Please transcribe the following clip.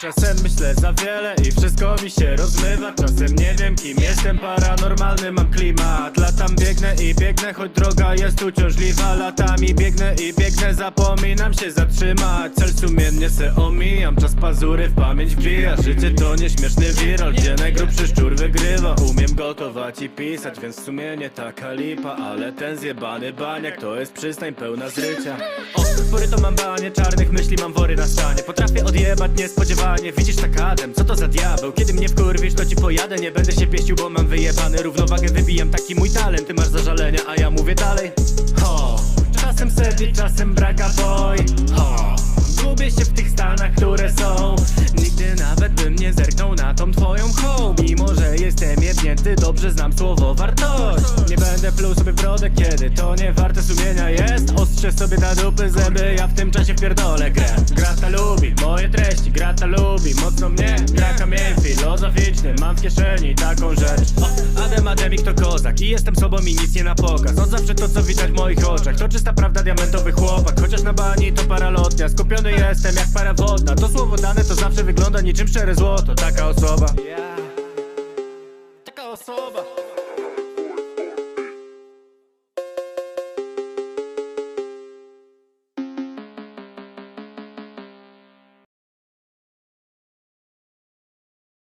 Czasem myślę za wiele i wszystko mi się rozmywa. Czasem nie wiem kim jestem, paranormalny mam klimat. Latam biegnę i biegnę, choć droga jest uciążliwa. Latami biegnę i biegnę, zapominam się zatrzymać. Cel sumiennie se omijam, czas pazury w pamięć wbija. Życie to nieśmieszny wiral, gdzie najgrubszy szczur wygrywa. Umiem gotować i pisać, więc w sumie nie taka lipa Ale ten zjebany baniak to jest przystań pełna zrycia. O, pory to mam banie czarnych myśli, mam wory na stanie Potrafię odjebać niespodziewanie, widzisz takadem, co to za diabeł? Kiedy mnie wkurwisz to ci pojadę, nie będę się pieścił, bo mam wyjebany Równowagę wybijam, taki mój talent, ty masz zażalenia, a ja mówię dalej. Ho, czasem sedi, czasem braka boy Ho, gubię się w tych stanach, które są. Nigdy nawet bym nie zerknął na tą twoją home Mimo, że jestem jebnięty, dobrze znam słowo wartość. Nie będę pluł sobie w brodę, kiedy to nie warte sumienia jest. Ostrzę sobie na dupy zęby, ja w tym czasie pierdolę grę grata lubi mocno mnie Gra kamień filozoficzny, mam w kieszeni taką rzecz. Adem Ademik to kozak i jestem sobą i nic nie na pokaz. Od zawsze to co widać w moich oczach, to czysta prawda diamentowy chłopak. Chociaż na bani to paralotnia, skupiony jestem jak para wodna. To słowo dane to zawsze wygląda niczym szczere złoto. Taka osoba